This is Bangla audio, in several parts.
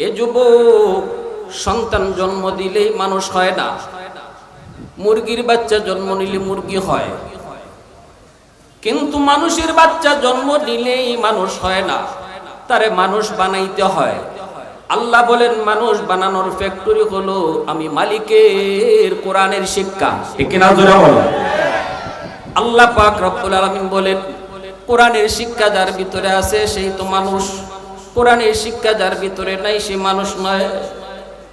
এ যুবক, সন্তান জন্ম দিলেই মানুষ হয় না। মুরগির বাচ্চা জন্ম নিলে মুরগি হয়। কিন্তু মানুষের বাচ্চা জন্ম নিলেই মানুষ হয় না। তারে মানুষ বানাইতে হয়। আল্লাহ বলেন, মানুষ বানানোর ফ্যাক্টরি হলো আমি মালিকের কোরআনের শিক্ষা। আল্লাহ পাক রব্বুল আলামিন বলেন, কোরআনের শিক্ষা যার ভিতরে আছে, সেই তো মানুষ। কোরআনের শিক্ষা যার ভিতরে নাই সে মানুষ নয়।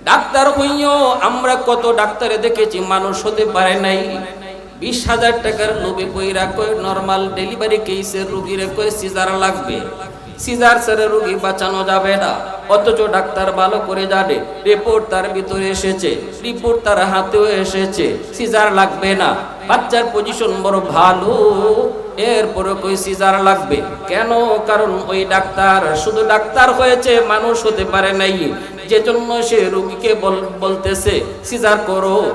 ডাক্তার হইও আমরা কত ডাক্তারে দেখেছি মানুষ হতে পারে নাই। বিশ হাজার টাকার লোভে পইরা কয় নর্মাল ডেলিভারি কেসের রুগীরে কয় সিজার লাগবে। সিজার ছাড়া রুগী বাঁচানো যাবে না। অথচ ডাক্তার ভালো করে জানে রিপোর্ট তার ভিতরে এসেছে রিপোর্ট তার হাতেও এসেছে সিজার লাগবে না। বাচ্চার পজিশন বড় ভালো। এরপরে কই সিজার লাগবে। কেন? কারণ ওই ডাক্তার শুধু ডাক্তার হয়েছে, মানুষ হতে পারে নাই। যে জন্য সে রুগীকে বল- বলতেছে, সিজার করো।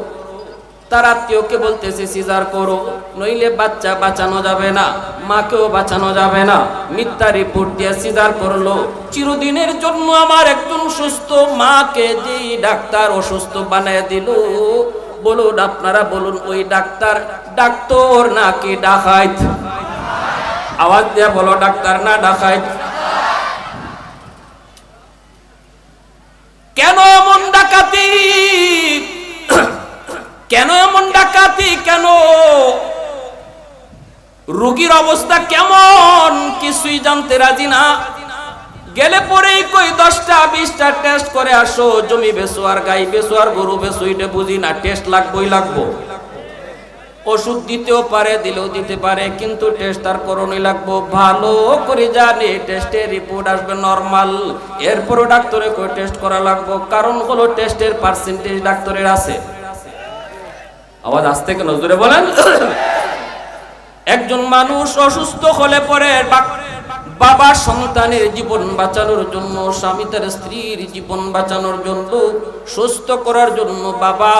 তার আত্মীয়কে বলতেছে, সিজার করো। নইলে বাচ্চা বাঁচানো যাবে না, মাকেও বাঁচানো যাবে না। মিথ্যা রিপোর্ট দিয়ে সিজার করল। চিরদিনের জন্য আমার একজন সুস্থ মাকে যেই ডাক্তার অসুস্থ বানায় দিল বলুন, আপনারা বলুন, ওই ডাক্তার ডাক্তার নাকি ডাকাইত? আওয়াজ দিয়ে বলো, ডাক্তার না ডাকাইত? কেন এমন ডাকাতি? কেন এমন ডাকাতি? কেন? রোগীর অবস্থা কেমন? কিছুই জানতে রাজি না। গেলে পরেই কই দশটা, বিশটা টেস্ট করে আসো, জমি বেসো আর গাই বেসো আর গরু বেসো এটা বুঝি না টেস্ট লাগবোই লাগবো। ওষুধ দিতেও পারে, দিলেও দিতে পারে, কিন্তু টেস্ট তার করণই লাগবো। ভালো করে জানে টেস্টের রিপোর্ট আসবে নর্মাল এরপরও ডাক্তারে কই টেস্ট করা লাগবো? কারণ হলো টেস্টের পার্সেন্টেজ ডাক্তারের আছে। আওয়াজ আসতে কেন? জোরে বলেন। একজন মানুষ অসুস্থ হলে পরে বাবা সন্তানের জীবন বাঁচানোর জন্য, স্বামী তার স্ত্রীর জীবন বাঁচানোর জন্য, সুস্থ করার জন্য, বাবা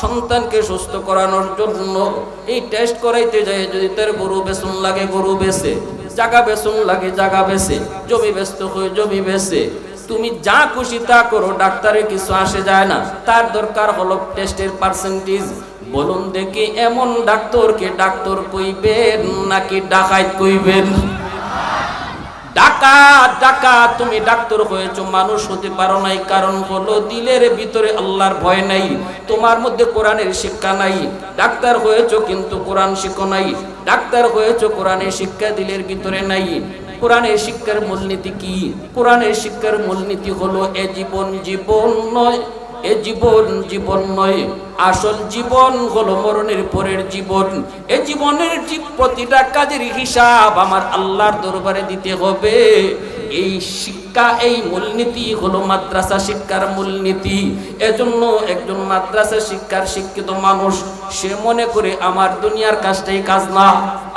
সন্তানকে সুস্থ করানোর জন্য, এই টেস্ট করাইতে যায়, যদি তার গরু বেসন লাগে, গরু বেছে জাগা বেসন লাগে, জাগা বেছে জমি ব্যস্ত হয়ে জমি বেছে তুমি যা খুশি তা করো ডাক্তারের কিছু আসে যায় না, তার দরকার হলো টেস্টের পার্সেন্টেজ বলুন দেখি এমন ডাক্তারকে ডাক্তার কইবেন নাকি ডাকাইত কইবেন? ডাকাত ডাকাত, তুমি ডাক্তার হয়েছো, মানুষ হতে পারো নাই, কারণ হলো দিলের ভিতরে আল্লাহর ভয় নাই, তোমার মধ্যে কোরআনের শিক্ষা নাই, ডাক্তার হয়েছো কিন্তু কোরআন শিখো নাই, ডাক্তার হয়েছো, কোরআনের শিক্ষা দিলের ভিতরে নাই, কোরআনের শিক্ষার মূলনীতি কি? কোরআনের শিক্ষার মূলনীতি হলো এ জীবন জীবন নয় এ জীবন জীবন নয়, আসল জীবন হলো মরণের পরের জীবন। এ জীবনের জীব প্রতিটা কাজের হিসাব আমার আল্লাহর দরবারে দিতে হবে। এই শিক্ষা, এই মূলনীতি হলো মাদ্রাসা শিক্ষার মূলনীতি। এজন্য একজন মাদ্রাসা শিক্ষার শিক্ষিত মানুষ, সে মনে করে, আমার দুনিয়ার কাজটাই কাজ না।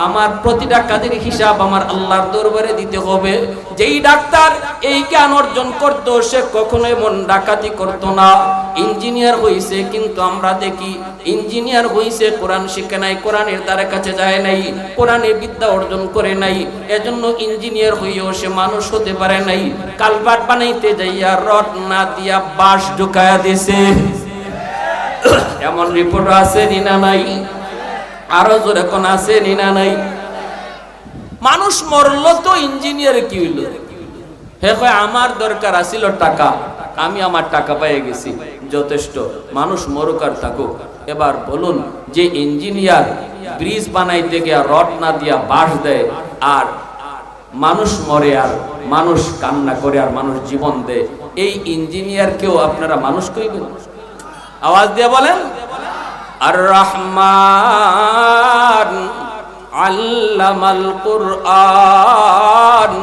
আমার প্রতিটা কাজের হিসাব আমার আল্লাহর দরবারে দিতে হবে। যেই ডাক্তার এই জ্ঞান অর্জন করতো, সে কখনো এমন ডাকাতি করতো না। ইঞ্জিনিয়ার হইছে, কিন্তু আমরা দেখি, ইঞ্জিনিয়ার হইছে, কোরআন শিখে নাই, কোরআনের দ্বারা কাছে যায় নাই কোরআনের বিদ্যা অর্জন করে নাই। এজন্য ইঞ্জিনিয়ার হইও সে মানুষ হতে পারে নাই। কালবাট বানাইতে যাইয়া রড না দিয়া বাঁশ ঢুকায়া দিছে। এমন রিপোর্ট আছে নিনা নাই? আরও জোরে কোন আছে নিনা নাই? মানুষ মরলো তো ইঞ্জিনিয়ার কি হইল? হে কয়, আমার দরকার আছিল টাকা। আমি আমার টাকা পেয়ে গেছি। যথেষ্ট। মানুষ মরুক আর থাকুক। এবার বলুন, যে ইঞ্জিনিয়ার ব্রিজ বানাইতে গিয়া রড না দিয়া বাঁশ দেয়, আর মানুষ মরে আর মানুষ কান্না করে আর মানুষ জীবন দেয়। এই ইঞ্জিনিয়ারকেও আপনারা মানুষ কইবেন? আওয়াজ দিয়ে বলেন আর রহমান আল্লামাল কুরআন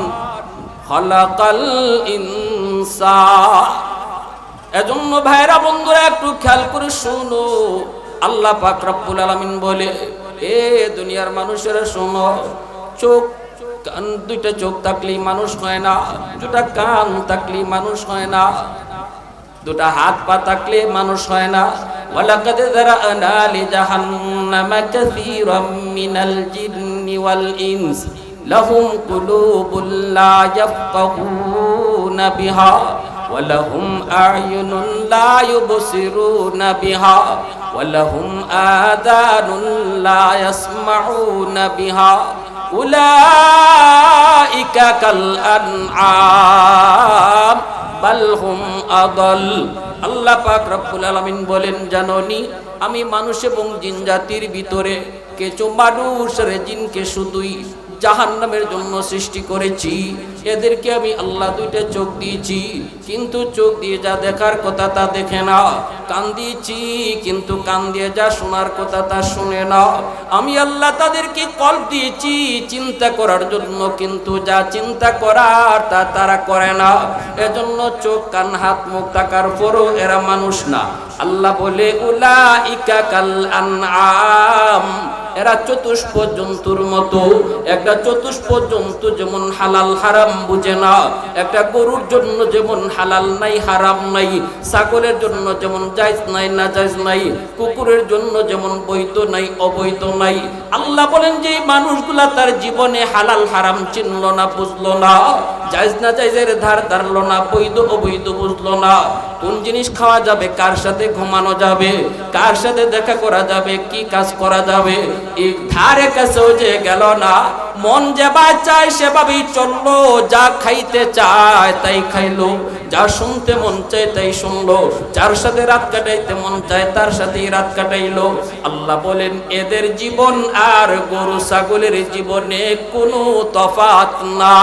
খলাকাল ইনসান। এজন্য ভাইরা বন্ধুরা, একটু খেয়াল করে শুনো। আল্লাহ পাক রব্বুল আলামিন বলে, এ দুনিয়ার মানুষেরা শোনো, চোখ কান দুইটা চোখ থাকলেই মানুষ হয় না দুটা কান থাকলেই মানুষ হয় না দুটা হাত পা থাকলে মানুষ হয় না ওয়ালাকাদ যারানা লিজাহান্নামা কাসীরাম মিনাল জিন্নি ওয়াল ইনস লাহুম কুলুবুল লা ইয়াফকাহুনা বিহা ولهم أعين لا يبصرون بها ولهم آذان لا يسمعون بها উলাইকা কাল আনআম বাল হুম আদল। আল্লাহ পাক রব্বুল আলামিন বলেন, জাননি, আমি মানুষ এবং জিন জাতির ভিতরে কিছু মানুষ রে জিনকে শুধুই জাহান্নামের জন্য সৃষ্টি করেছি। এদেরকে আমি আল্লাহ দুইটা চোখ দিয়েছি, কিন্তু চোখ দিয়ে যা দেখার কথা তা দেখে না। কান দিয়েছি, কিন্তু কান দিয়ে যা শোনার কথা তা শুনে না। আমি আল্লাহ তাদেরকে কল দিয়েছি, চিন্তা করার জন্য, কিন্তু যা চিন্তা করার তা তারা করে না। এজন্য চোখ, কান, হাত, মুখ থাকার পরও এরা মানুষ না। আল্লাহ বলে উলা ইকা কাল আনআম। এরা চতুষ্প জন্তুর মতো। একটা চতুষ্প জন্তু যেমন হালাল হারাম বুঝে না, একটা গরুর জন্য যেমন হালাল নাই, হারাম নাই, ছাগলের জন্য যেমন জায়জ নাই, না জায়জ নাই, কুকুরের জন্য যেমন বৈধ নাই, অবৈধ নাই। আল্লাহ বলেন যে মানুষগুলা তার জীবনে হালাল হারাম চিনল না, বুঝলো না, জায়জ না জায়জের ধার ধারলো না, বৈধ অবৈধ বুঝলো না। কোন জিনিস খাওয়া যাবে, কার সাথে ঘুমানো যাবে, কার সাথে দেখা করা যাবে, কি কাজ করা যাবে ধারে কাছেও যে গেল না মন যেবা চায় সেভাবেই চললো যা খাইতে চায় তাই খাইলো যা শুনতে মন চায় তাই শুনলো যার সাথে রাত কাটাইতে মন চায় তার সাথেই রাত কাটাইলো আল্লাহ বলেন এদের জীবন আর গরু ছাগলের জীবনে কোনো তফাত না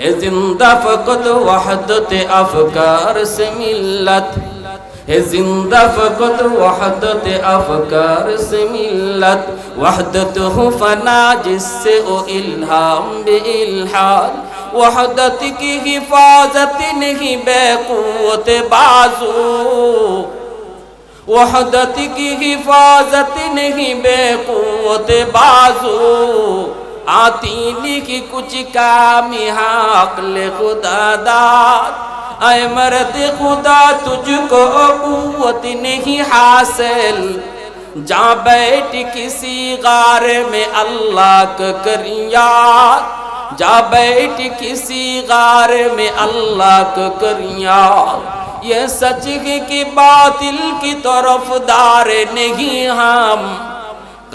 है जिंदा फकत वहदत अफकार से ہے زندہ فقط وحدت افکار سے ملت وحدت ہو فنا جس سے او الہام بے الحاد وحدت کی حفاظت نہیں بے قوت بازو وحدت کی حفاظت نہیں بے قوت بازو آتی لکھی کچھ کام حق لے خدا داد आए मर्द खुदा तुझको कुवत नहीं हासिल। जा बैठ किसी गार में अल्लाह का करिया। जा बैठ किसी गार में अल्लाह का करिया। ये सच कि बातिल की तरफ़ दार नहीं हम।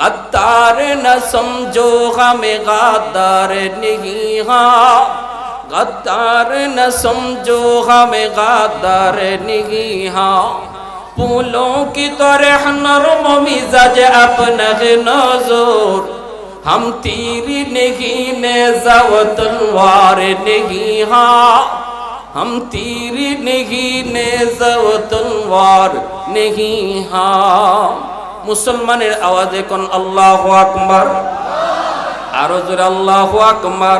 गद्दार न समझो, हमें गद्दार नहीं हाँ। गद्दार न समझो हमें गद्दार नहीं हाँ फूलों की तरह नरम मिजाज अपना है नजर हम तीर नहीं नेजा तलवार नहीं हाँ हम तीर नहीं नेजा तलवार नहीं हाँ মুসলমানের আওয়াজে কোন আল্লাহ আকবার আরো জোরে আল্লাহ আকবার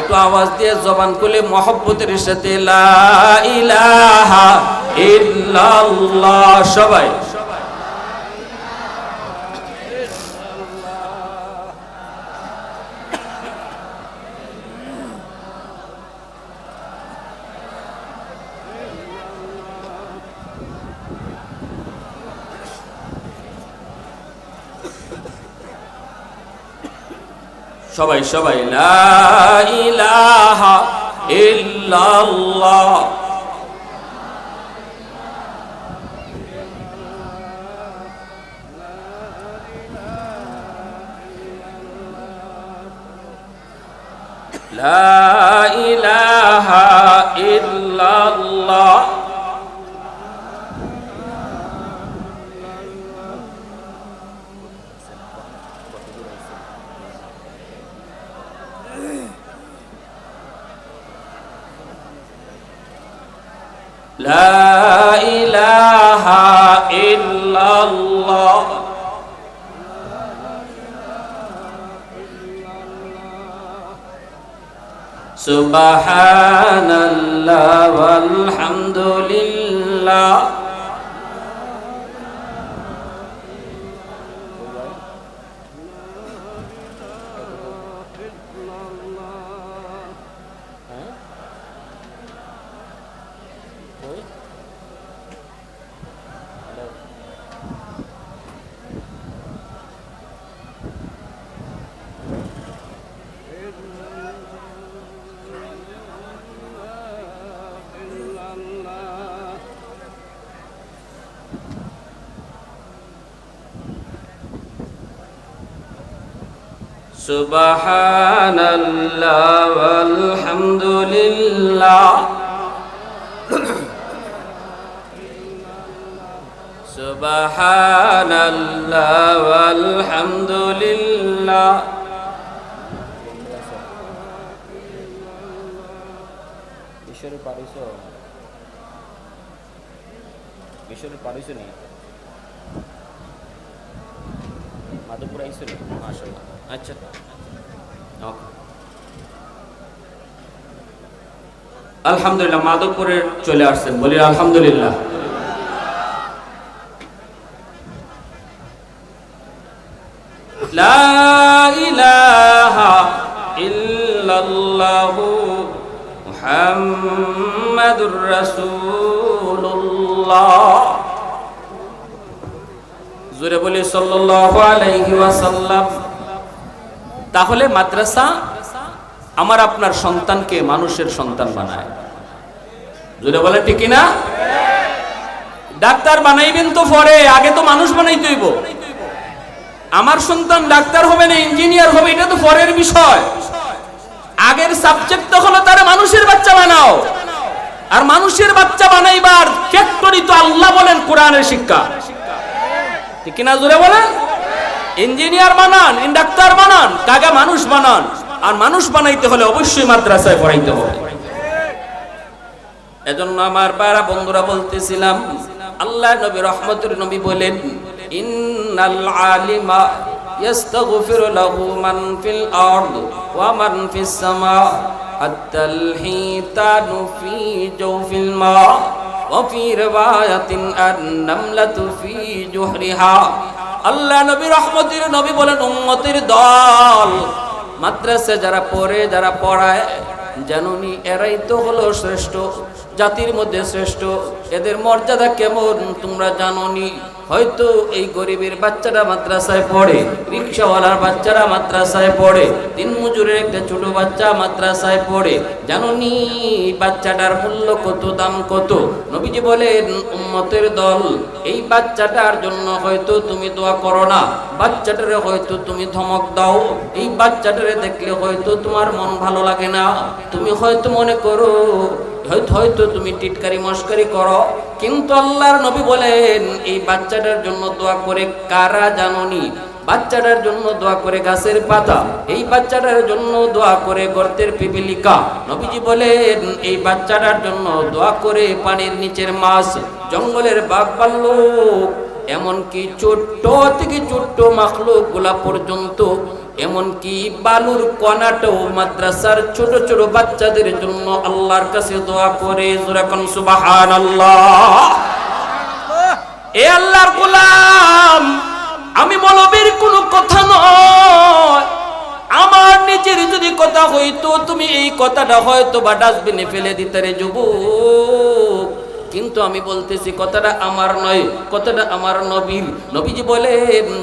একটু আওয়াজ দিয়ে জবান খুলে মহব্বতের সাথে সবাই। সবাই সবাই লা ইলাহা ইল্লাল্লাহ। লা لا إله إلا الله سبحان الله والحمد আলহামদুলিল্লাহ। ঈশ্বরের পারিস ঈশ্বরের পারিস নি মাধবপুর আইসো নি মাশাআল্লাহ। আচ্ছা। ওকে। আলহামদুলিল্লাহ মাধবপুরে চলে আসছেন। বলি আলহামদুলিল্লাহ। লা জোরে বলি, সাল্লাল্লাহু তাহলে মাদ্রাসা আমার আপনার সন্তানকে মানুষের সন্তান বানায়। জোরে বলে ঠিক না ডাক্তার বানাইবেন তো পরে, আগে তো মানুষ বানাইতে হইব। আমার সন্তান ডাক্তার হবে না ইঞ্জিনিয়ার হবে, এটা তো পরের বিষয়। আগের সাবজেক্ট তো হলো তারা মানুষের বাচ্চা বানাও। আর মানুষের বাচ্চা বানাইবার ফ্যাক্টরি তো আল্লাহ বলেন কোরআনের শিক্ষা। ঠিক কিনা জোরে বলেন? ইঞ্জিনিয়ার বানান ডাক্তার বানান কাগা মানুষ বানান, আর মানুষ বানাইতে হলে অবশ্যই মাদ্রাসায় পড়াইতে হবে। এজন্য আমার পাড়া বন্ধুরা বলতেছিলাম, আল্লাহ নবী রহমতুর নবী বলেন ইন্নাল আলিমা يستغفر له من في الأرض ومن في السماء حتى الحيتان في جوف الماء وفي رواية النملة في جحرها আল্লাহ নবী রহমতের নবী বলেন উম্মতের দল মাদ্রাসা যারা পড়ে যারা পড়ায় জানুনি এরাই তো হলো শ্রেষ্ঠ জাতির মধ্যে শ্রেষ্ঠ এদের মর্যাদা কেমন তোমরা জানোনি হয়তো এই গরিবের বাচ্চারা মাদ্রাসায় পড়ে, রিক্সাওয়ালার বাচ্চারা মাদ্রাসায় পড়ে দিন মজুরের একটা ছোট বাচ্চা মাদ্রাসায় পড়ে, জানোনি বাচ্চাটার মূল্য কত, দাম কত? নবীজি বলেন, উম্মতের দল, এই বাচ্চাটার জন্য হয়তো তুমি দোয়া করো না, বাচ্চাটারে হয়তো তুমি ধমক দাও, এই বাচ্চাটারে দেখলে হয়তো তোমার মন ভালো লাগে না। তুমি হয়তো মনে করো হয়তো হয়তো তুমি টিটকারি মস্কারি করো। কিন্তু আল্লাহর নবী বলেন, এই বাচ্চাটার জন্য দোয়া করে কারা জাননি? বাচ্চাটার জন্য দোয়া করে গাছের পাতা, এই বাচ্চাটার জন্য দোয়া করে গর্তের পিপিলিকা। নবীজি বলেন, এই বাচ্চাটার জন্য দোয়া করে পানির নিচের মাছ, জঙ্গলের বাঘ ভাল্লুক এমনকি ছোট্ট থেকে ছোট্ট মাখলুকগুলা পর্যন্ত এমনকি বালুর কণাটাও মাদ্রাসার ছোট ছোট বাচ্চাদের জন্য আল্লাহর কাছে দোয়া করে যেরকম সুবাহান আল্লাহ এ আল্লাহর গোলাম, আমি মলবের কোনো কথা নয়। আমার নিজের যদি কথা হইতো, তুমি এই কথাটা হয়তো বা ডাস্টবিনে ফেলে দিতে রে যুবক। কিন্তু আমি বলতেছি, কথাটা আমার নয়, কথাটা আমার নবীর। নবীজি বলে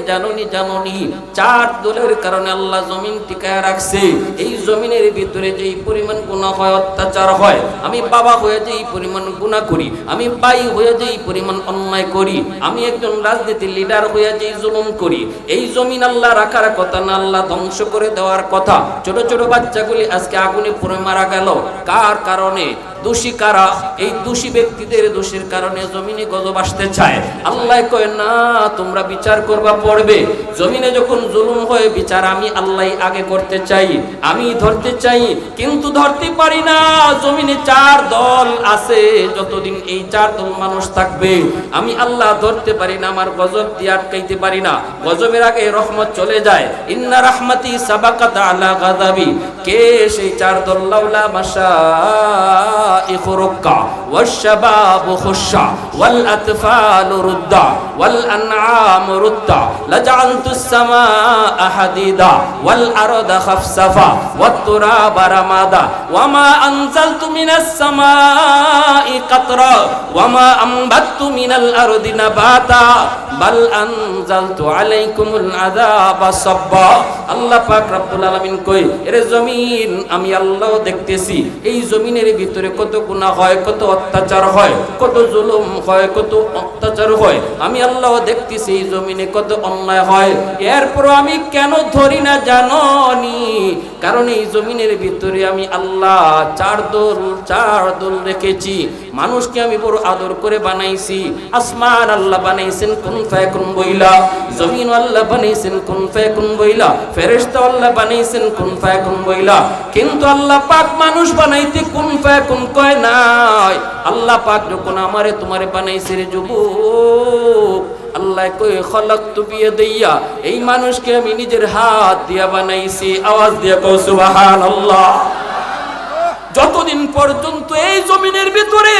জাননি জাননি, চার দলের কারণে আল্লাহ জমিন টিকায় রাখছে। এই জমিনের ভিতরে যেই পরিমাণ গুণা হয়, অত্যাচার হয়, আমি বাবা হয়ে যেই পরিমাণ গুণা করি, আমি ভাই হয়ে যেই পরিমাণ অন্যায় করি, আমি একজন রাজনীতির লিডার হয়ে যেই জুলুম করি, এই জমিন আল্লাহ রাখার কথা না আল্লাহ ধ্বংস করে দেওয়ার কথা। ছোট ছোট বাচ্চাগুলি আজকে আগুনে পড়ে মারা গেল। কার কারণে? দোষী কারা? এই দোষী ব্যক্তিদের দোষের কারণে জমিনে গজব আসতে চায়। আল্লাহ কয়, না, তোমরা বিচার করবা, পড়বে। জমিনে যখন জুলুম হয়, বিচার আমি আল্লাহ আগে করতে চাই। আমি ধরতে চাই, কিন্তু ধরতে পারি না। জমিনে চার দল আছে, যতদিন এই চার দল মানুষ থাকবে। আমি আল্লাহ ধরতে পারি না, আমার গজব দিয়ে আটকাইতে পারি না। গজবের আগে রহমত চলে যায়। ইন্না রাহমাতি সাবাকাত আলা গাদাবি কে সেই চার দল? লাউলা ركع والشباب خشع والأطفال ردا والأنعام ردا لجعلت السماء حديدا والأرض خفصفا والتراب رمادا وما أنزلت من السماء قطرا وما أنبت من الأرض نباتا বাল আনজালতু আলাইকুমুল আযাবা সাব্বা। আল্লাহ পাক রব্বুল কই জমিন, আমি আল্লাহ দেখতেছি। এই জমিনের ভিতরে কত গুনাহ হয়, কত অত্যাচার হয়, কত জুলুম হয়, কত অত্যাচার হয়। আমি আল্লাহ দেখতেছি এই জমিনে কত অন্যায় হয়। এরপর আমি কেন ধরি না জাননি? কারণ এই জমিনের ভিতরে আমি আল্লাহ চার দোল চার দোল রেখেছি। মানুষকে আমি বড় আদর করে বানাইছি। আসমান আল্লাহ বানাইছেন, কোন ফায়াকুন বইলা জমিন আল্লাহ ফায়াকুন বইলা আল্লাহ ফায়াকুন বইলা। কিন্তু আল্লাহ পাক মানুষ বানাইতে কয় নাই। আল্লাহ পাক যখন আমারে তোমারে বানাইছে রে আল্লাহ কই খলক দিয়া এই মানুষকে আমি নিজের হাত দিয়া বানাইছি। আওয়াজ দিয়া কও, সুবহানাল্লাহ। যতদিন পর্যন্ত এই জমিনের ভিতরে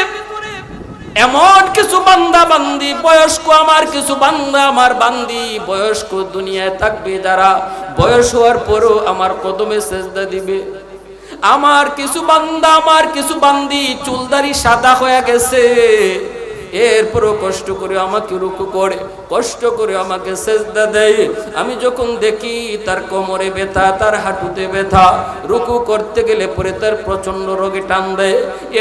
এমন কিছু বান্দা বান্দি, বয়স্ক আমার কিছু বান্দা আমার বান্দি, বয়স্ক দুনিয়ায় থাকবে যারা, বয়স হওয়ার পরও আমার কদমে সেজদা দিবে। আমার কিছু বান্দা, আমার কিছু বান্দি, চুলদারি সাদা হয়ে গেছে। এরপরও কষ্ট করে আমাকে রুকু করে। কষ্ট করে আমাকে সেজদা দেয়। আমি যখন দেখি তার কোমরে ব্যথা, তার হাঁটুতে ব্যথা, রুকু করতে গেলে পরে তার প্রচণ্ড রোগে টান দেয়।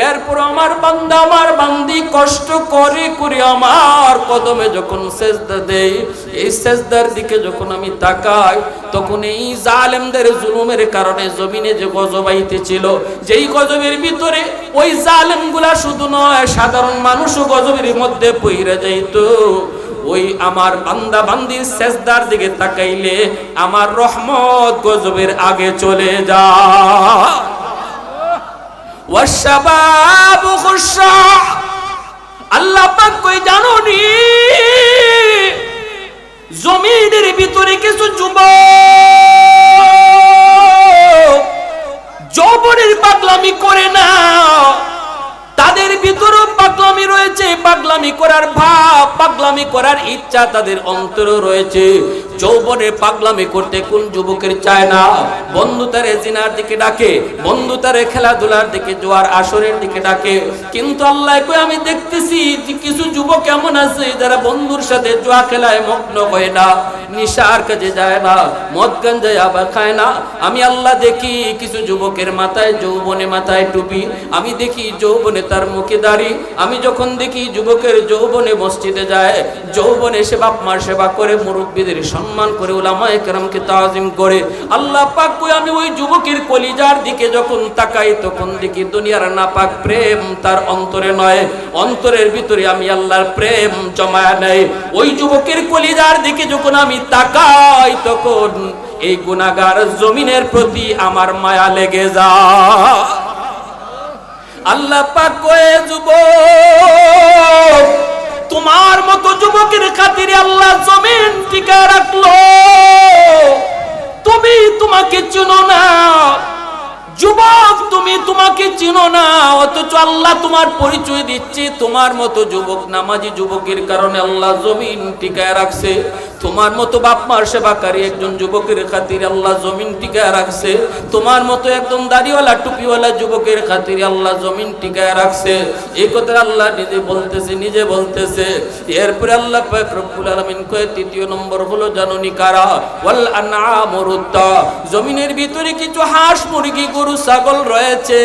এরপর আমার বান্দা, আমার বান্দি কষ্ট করে করে আমার কদমে যখন সেজদা দেয়, এই সেজদার দিকে যখন আমি তাকাই, তখন এই জালেমদের জুলুমের কারণে জমিনে যে গজব আইতেছিল, যেই গজবের ভিতরে ওই জালেমগুলা শুধু নয়, সাধারণ মানুষও গজবের মধ্যে পইরা যাইতো। ওই আমার বান্দা বান্দির সেজদার দিকে তাকাইলে আমার রহমত গজবের আগে চলে যা আল্লাহ পাক কই ভিতরে যৌবনের পাগলামি করে না। তাদের ভিতরেও পাগলামি রয়েছে, পাগলামি করার ভাব, পাগলামি করার ইচ্ছা তাদের অন্তরও রয়েছে। যৌবনে পাগলামি করতে কোন যুবকের চায় না? বন্ধু তারে জিনার দিকে ডাকে, বন্ধু তারে খেলাধুলার দিকে, জোয়ার আসরের দিকে ডাকে। কিন্তু আল্লাহ কই আমি দেখতেছি কিছু যুবক এমন আছে যারা বন্ধুর সাথে জোয়া খেলায় মগ্ন হয় না, নিশার কাজে যায় না, মদ গঞ্জায় আবার খায় না। আমি আল্লাহ দেখি কিছু যুবকের মাথায়, যৌবনে মাথায় টুপি, আমি দেখি যৌবনে তার মুখে দাড়ি। আমি যখন দেখি যুবকের যৌবনে মসজিদে যায়, যৌবনে সে বাপ মার সেবা করে, মুরব্বীদের সম্মান করে ওলামা একরামকে তাজিম করে। আল্লাহ পাক আমি ওই যুবকের কলিজার দিকে যখন তাকাই, তখন দেখি দুনিয়ার নাপাক প্রেম তার অন্তরে নয়। অন্তরের ভিতরে আমি আল্লাহর প্রেম জমায় নেই। ওই যুবকের কলিজার দিকে যখন আমি তাকাই, তখন এই গুনাগার জমিনের প্রতি আমার মায়া লেগে যায়। আল্লাহ পাক কয়ে, যুবক, তোমার মতো যুবকের খাতিরে আল্লাহ জমিন টিকা রাখল। তুমি তোমাকে চিনো না। যুবক, তুমি তোমাকে চিনো না। অথচ আল্লাহ তোমার পরিচয় দিচ্ছে, তোমার মতো যুবক, নামাজি যুবকের কারণে আল্লাহ জমিন টিকায় রাখছে। তোমার মতো বাপ মার সেবাকারী একজন যুবকের খাতিরে আল্লাহ জমিন টিকায় রাখছে। তোমার মতো একদম দাড়িওয়ালা, টুপিওয়ালা যুবকের খাতিরে আল্লাহ জমিন টিকায় রাখছে। এই কথা আল্লাহ নিজে বলতেছে নিজে বলতেছে। এরপরে আল্লাহ রব্বুল আলামিন কয়ে, তৃতীয় নম্বর হলো, জাননি কারা? ওয়াল আনআমুরুত্তা জমিনের ভিতরে কিছু হাঁস, মুরগি, গরু, ছাগল রয়েছে।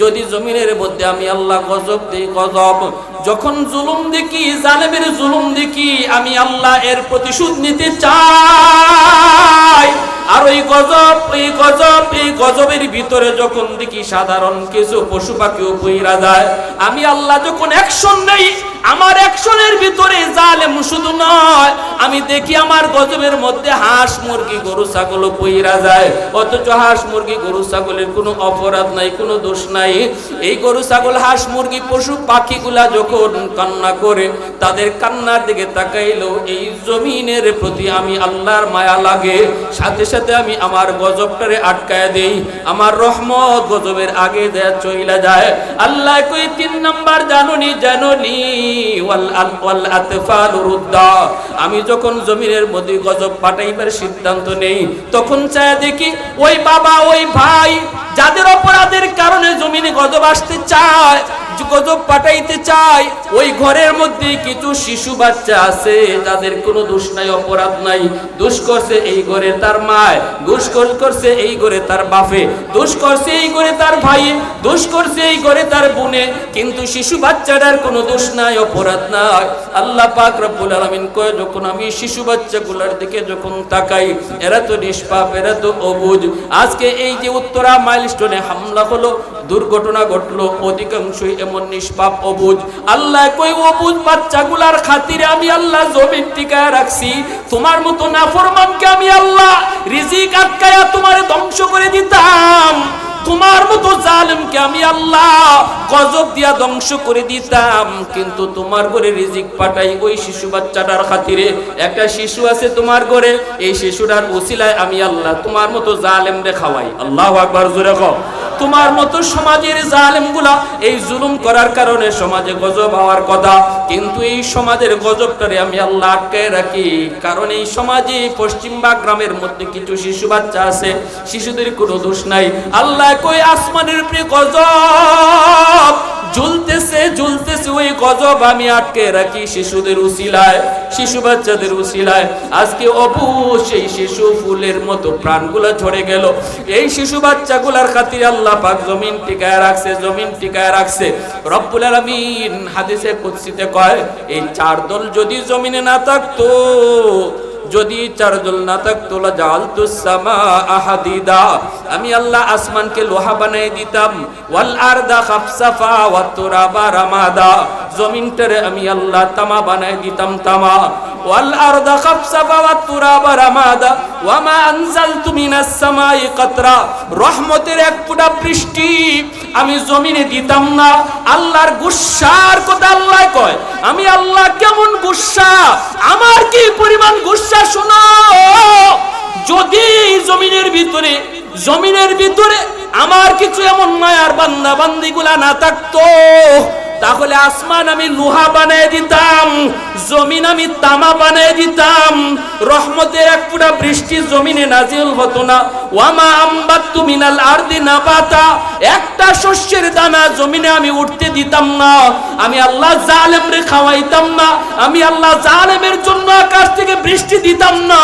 যদি জমিনের মধ্যে আমি আল্লাহ গজব দিই, গজব। যখন জুলুম দেখি, জালেমের জুলুম দেখি, আমি আল্লাহ এর প্রতিশোধ নিতে চাই। আর ওই গজব এই গজব, এই গজবের ভিতরে যখন দেখি সাধারণ কিছু পশু পাখিও বইরা যায়, আমি আল্লাহ যখন অ্যাকশন নেই, আমার অ্যাকশনের ভিতরে জালেম শুধু নয়, আমি দেখি আমার গজবের মধ্যে হাঁস, মুরগি, গরু, ছাগল বইরা যায়। অথচ হাঁস, মুরগি, গরু, ছাগলের কোনো অপরাধ নাই, কোনো দোষ নাই। এই গরু, ছাগল, হাঁস, মুরগি, পশু পাখিগুলা যখন কান্না করে, তাদের কান্নার দিকে তাকাইলো এই জমিনের প্রতি আমি আল্লাহর মায়া লাগে। সাথে সাথে আমি আমার গজবটারে আটকায় দেই, আমার রহমত গজবের আগে দেয়া চইলা যায়। আল্লাহ কই, তিন নাম্বার জানুনি জানুনি ওয়াল আতফাল রুদ্দা। আমি যখন জমিনের মধ্যে গজব পাঠাইবার সিদ্ধান্ত নেই, তখন চায় দেখি, ওই বাবা, ওই ভাই, যাদের অপরাধের কারণে জমিনে গজব আসতে চায়, গজব পাঠাইতে চায় ওই ঘরের মধ্যে কিছু শিশু বাচ্চা আছে যাদের কোনো দোষ নাই, অপরাধ নাই। দোষ করছে এই ঘরে তার মায়, দোষ করছে এই ঘরে তার বাপে, দোষ করছে এই ঘরে তার ভাই দোষ করছে এই ঘরে তার বোনে। কিন্তু শিশু বাচ্চাটার কোনো দোষ নাই, অপরাধ নাই। আল্লাহ পাক রব্বুল আলামিন কয়, যখন আমি শিশু বাচ্চাগুলোর দিকে যখন তাকাই, এরা তো নিষ্পাপ, এরা তো অবুঝ আজকে এই যে উত্তরা মাইলস্টোনে হামলা হলো দুর্ঘটনা ঘটলো, অধিকাংশই এমন নিষ্পাপ অবুজ। আল্লাহ কই অবুজ বাচ্চাগুলার খাতিরে আমি আল্লাহ জমিন টিকায় রাখছি। তোমার মতো নাফরমানকে আমি আল্লাহ রিজিক আটকায়া তোমারে ধ্বংস করে দিতাম। তোমার মতো জালেমকে আমি আল্লাহ গজব দিয়া ধ্বংস করে দিতাম। কিন্তু তোমার ঘরে রিজিক পাঠাই ওই শিশু বাচ্চাটার খাতিরে একটা শিশু আছে তোমার ঘরে, এই শিশুটার ওসিলায় আমি আল্লাহ তোমার মতো জালেম রে খাওয়াই। আল্লাহ আকবার, জোরে কও। তোমার মতো সমাজের জালেমগুলা এই জুলুম করার কারণে সমাজে গজব হওয়ার কথা, কিন্তু এই সমাজের গজবটারে আমি আল্লাহ আটকায় রাখি। কারণ এই সমাজে পশ্চিমবা গ্রামের মধ্যে কিছু শিশু বাচ্চা আছে, শিশুদের কোনো দোষ নাই। আল্লাহ কই আসমানের উপরে গজব। ঝুলতেছে ঝুলতেছে ওই গজব। আমি আটকে রাখি শিশুদের উসিলায়, শিশু বাচ্চাদের উসিলায়। আজকে অবশ্যই শিশু ফুলের মতো প্রাণগুলো ঝরে গেল। এই শিশু বাচ্চাগুলার খাতিরে আল্লাহ পাক জমিন টিকায় রাখছে, জমিন টিকায় রাখছে। রব্বুল আলামিন হাদিসে কুদসিতে কয়, এই চার দল যদি জমিনে না থাকতো যদি চারদল না থাকতো আহাদিদা। আমি আল্লাহ আসমানকে লোহা বানাই দিতাম। ওয়াল আরদা খাফসাফা ওয়া তুরাবা রামাদা। জমিনটারে আমি আল্লাহ তামা বানাই দিতাম তামা। ওয়াল আরদা খাফসাফা ওয়া তুরাবা রামাদা। ওয়া মা আনজালতু মিনাস সামাই কাতরা। রহমতের এক ফোঁটা বৃষ্টি আমি জমিনে দিতাম না। আল্লাহর গুসার কথা আল্লাহ কয়। আমি আল্লাহ কেমন গুসা? আমার কি পরিমাণ গুসা? শোনো। যদি জমিনের ভিতরে জমিনের ভিতরে আমার কিছু এমন মায়ার বান্দা বান্দিগুলা না থাকতো তাহলে আসমান আমি লোহা বানিয়ে দিতাম, জমিন আমি তামা বানিয়ে দিতাম, রহমতের এক পুরা বৃষ্টি জমিনে নাজিল হতো না। ওয়ামা আম্বাত্তু মিনাল আরদি নাবাতা, একটা শস্যের দানা জমিনে আমি উঠতে দিতাম না। আমি আল্লাহ জালেম রে খাওয়াইতাম না, আমি আল্লাহ জালেমের জন্য আকাশ থেকে বৃষ্টি দিতাম না।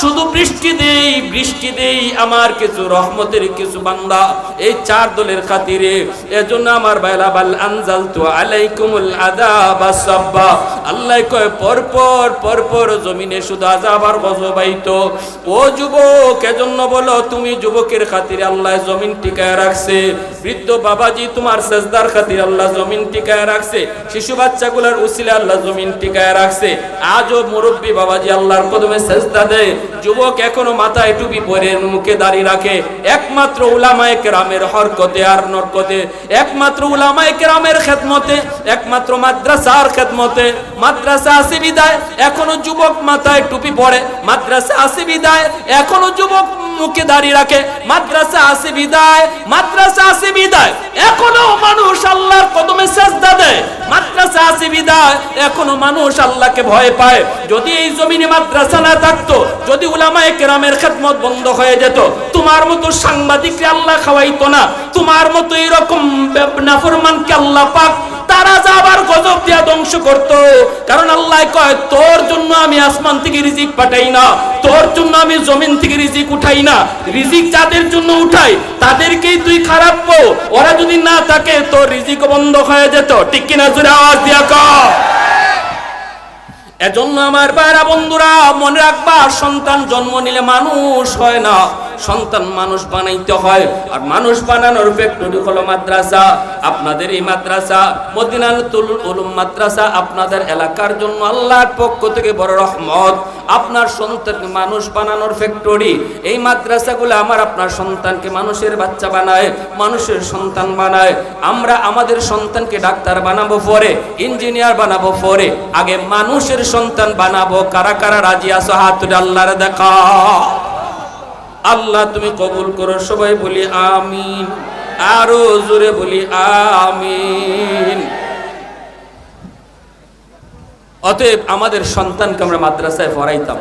শুধু বৃষ্টি দেই বৃষ্টি দেই, আমার কিছু রহমতের কিছু বান্দা এই চার দলের খাতিরে। এজন্য আমার বাইলা বাল আনজাল তো আলাইকুমুল আযাবা সাব্বা আল্লাহ জমিনে টিকায় রাখছে। শিশু আজও মুরব্বী বাবাজি আল্লাহর কদমে সেজদা দেয়। যুবক এখনও মাথায় টুপি পরে মুখে দাঁড়িয়ে রাখে। একমাত্র উলামায়ে কেরামের হরকতে আর নরকতে। একমাত্র উলামায়ে কেরামের খেদমতে, একমাত্র মাদ্রাসার খেদমতে। মাদ্রাসা আছে বিদায়, এখনও যুবক মাথায় টুপি পরে মাদ্রাসা আছে বিদায়, এখনও যুবক মুখে দাঁড়িয়ে রাখে। মাদ্রাসা আছে বিদায়, মাদ্রাসা আছে বিদায়, এখনও মানুষ আল্লাহর কদমে সেজদা দেয়। মাদ্রাসা আছে বিদায়, এখনও মানুষ আল্লাহকে ভয় পায়। যদি এই জমিনে মাদ্রাসা না থাকতো, যদি উলামায়ে কেরামের খেদমত বন্ধ হয়ে যেত তোমার মতো সাংবাদিককে আল্লাহ খাওয়াইতো না, তোমার মতো এরকম নাফরমানকে আল্লাহ পাক তারা যা আবার গজব দিয়া ধ্বংস করত। কারণ আল্লাহ কয়, তোর জন্য আমি আসমান থেকে রিজিক পাঠাই না, তোর জন্য আমি জমিন থেকে রিজিক উঠাই না। রিজিক যাদের জন্য উঠাই, তাদেরকেই তুই খারাপ পো ওরা যদি না থাকে, তোর রিজিক বন্ধ হয়ে যেত। ঠিক কিনা জুড়ে আওয়াজ দিয়া কর এজন্য আমার বাইরা বন্ধুরা, মনে রাখবা, সন্তান জন্ম নিলে মানুষ হয় না। সন্তান মানুষ বানাইতে হয়। আর মানুষ বানানোর ফ্যাক্টরি হলো মাদ্রাসা। আপনাদের এই মাদ্রাসা মদিনাতুল উলুম মাদ্রাসা আপনাদের এলাকার জন্য আল্লাহর পক্ষ থেকে বড় রহমত। আপনার সন্তানকে মানুষ বানানোর ফ্যাক্টরি এই মাদ্রাসাগুলো আমার আপনার সন্তানকে মানুষের বাচ্চা বানায়, মানুষের সন্তান বানায়। আমরা আমাদের সন্তানকে ডাক্তার বানাবো পরে, ইঞ্জিনিয়ার বানাবো পরে, আগে মানুষের সন্তান বানাবো। কারা কারা রাজি আছো? হাত আল্লাহর দেখা। আল্লাহ তুমি কবুল করো, সবাই বলি আমিন, আরও জোরে বলি আমিন। অতএব আমাদের সন্তানকে আমরা মাদ্রাসায় পড়াইতাম।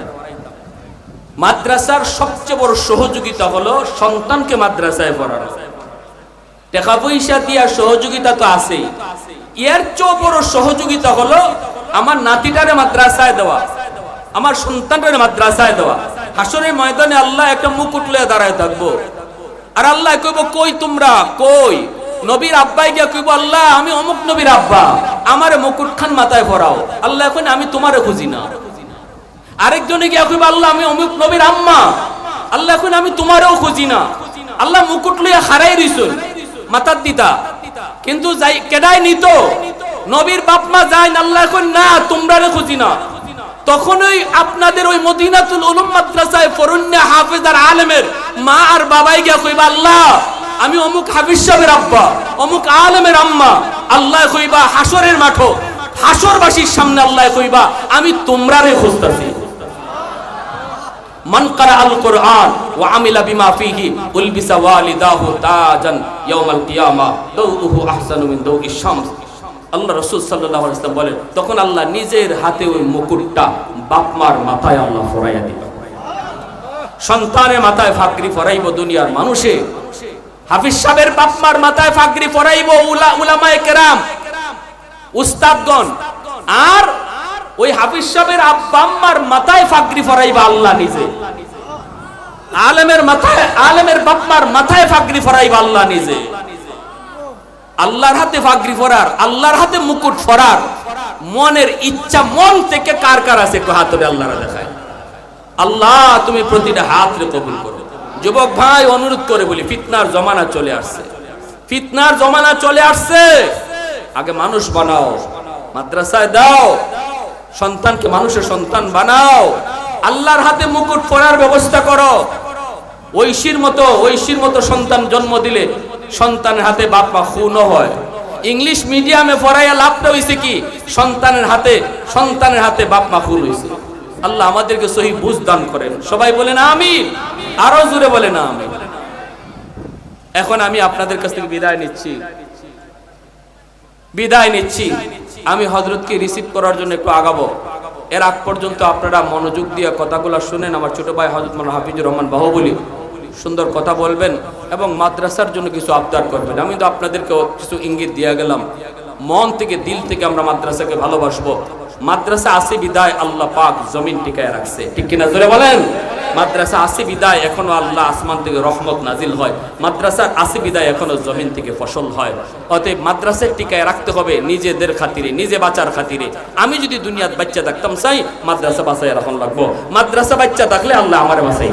মাদ্রাসার সবচেয়ে বড় সহযোগিতা হলো সন্তানকে মাদ্রাসায় পড়ানো। টাকা পয়সা দিয়া সহযোগিতা তো আছেই। এর চেয়েও বড় সহযোগিতা হলো আমার নাতিটারে মাদ্রাসায় দেওয়া, আমার সন্তানটারে মাদ্রাসায় দেওয়া। হাসরের ময়দানে আল্লাহ একটা মুকুট লয়ে দাঁড়ায় থাকব। আর আল্লাহ কইব, কই তোমরা? কই? নবীর আব্বাই গিয়া কইব, আল্লাহ, আমি অমুক নবীর আব্বা। আমারে মুকুট খান মাথায় পরাও আল্লাহ এখন আমি তোমারে খুঁজি না। আরেকজনে গিয়া কইব, আল্লাহ, আমি অমুক নবীর আম্মা। আল্লাহ এখন আমি তোমারও খুঁজি না। আল্লাহ মুকুট লইয়া হারাই দিছুন মাতার দিতা। কিন্তু যাই, কেডাই নিত? নবীর বাপ মা যায় আল্লাহ এখন না, তোমরারে খুঁজি না। তখনই আপনাদের ওই মদিনাতুল উলুম মাদ্রাসায় ফরুন্না হাফেজ আর আলেমের মা আর বাবাই গিয়া কইবা, আল্লাহ, আমি অমুক হাফিজ সাহেবের আব্বা, অমুক আলেমের আম্মা, আল্লাহ কইবা হাসরের মাঠো হাসরবাসীর সামনে আল্লাহ কইবা, আমি তোমরারে খুঁজতাছি। মান কারা আল কোরআন ওয়া আমিলা বিমা ফিহি উলবিসা ওয়ালিদাহু তাজান ইয়াউমাল কিয়ামা, দাউহু আহসানু মিন দাউইশ শামস। আল্লাহ রাসূল সাল্লাল্লাহু আলাইহি ওয়াসাল্লাম বলেন, তখন আল্লাহ নিজের হাতে ওই মুকুটটা বাপমার মাথায় আল্লাহ ফরাইয়া দিল। সন্তানের মাথায় ফাকরি ফরাইব, দুনিয়ার মানুষে। হাফিজ সাহেবের বাপমার মাথায় ফাকরি ফরাইব, উলা, উলামায়ে কেরাম, উস্তাদগণ। আর ওই হাফিজ সাহেবের আব্বা আম্মার মাথায় ফাকরি ফরাইবা আল্লাহ নিজে। আলেমের মাথায়, আলেমের বাপমার মাথায় ফাকরি ফরাইবা আল্লাহ নিজে। আল্লাহর হাতে ফাকরি ফরার, আল্লাহর হাতে মুকুট ফরার। মনের ইচ্ছা, মন থেকে কার কার আছে হাত আল্লাহরা দেখায়। আল্লাহ, তুমি প্রতিটা হাত রে কবুল করো। যুবক ভাই, অনুরোধ করে বলি, ফিতনার জমানা চলে আসছে। ফিতনার জমানা চলে আসছে। আগে মানুষ বানাও, মাদ্রাসায় দাও, সন্তানকে মানুষের সন্তান বানাও। আল্লাহর হাতে মুকুট পরার ব্যবস্থা করো। ঐশীর মতো ঐশীর মতো সন্তান জন্ম দিলে সন্তানের হাতে বাপ মা খুন হয়। ইংলিশ মিডিয়ামে পড়াইয়া লাভটা হইছে কি? সন্তানের হাতে সন্তানের হাতে বাপ মা খুন হইছে। আল্লাহ আমাদেরকে সহি বুঝ দান করেন। সবাই বলেন আমি আরও জোরে বলেন আমিন। এখন আমি আপনাদের কাছ থেকে বিদায় নিচ্ছি। বিদায় নিচ্ছি। আমি হজরতকে রিসিভ করার জন্য একটু আগাবো। এর আগ পর্যন্ত আপনারা মনোযোগ দিয়ে কথাগুলো শুনেন। আমার ছোট ভাই হজরত মৌলানা হাফিজুর রহমান বাহুবলি। সুন্দর কথা বলবেন এবং মাদ্রাসার জন্য কিছু আবদার করবেন। আমি তো আপনাদেরকে কিছু ইঙ্গিত দিয়ে গেলাম। মন থেকে, দিল থেকে আমরা মাদ্রাসাকে ভালোবাসবো। মাদ্রাসা আসি বিদায় আল্লাহ পাক জমিন টিকায় রাখছে। ঠিক কিনা জোরে বলেন? মাদ্রাসা আসি বিদায় এখনও আল্লাহ আসমান থেকে রহমত নাজিল হয়। মাদ্রাসার আসি বিদায় এখনও জমিন থেকে ফসল হয়। অতএব মাদ্রাসার টিকায় রাখতে হবে নিজেদের খাতিরে, নিজে বাঁচার খাতিরে। আমি যদি দুনিয়ার বাচ্চা থাকতাম, চাই মাদ্রাসা বাঁচাই রাখন লাগবো। মাদ্রাসা বাচ্চা থাকলে আল্লাহ আমার বাঁচাই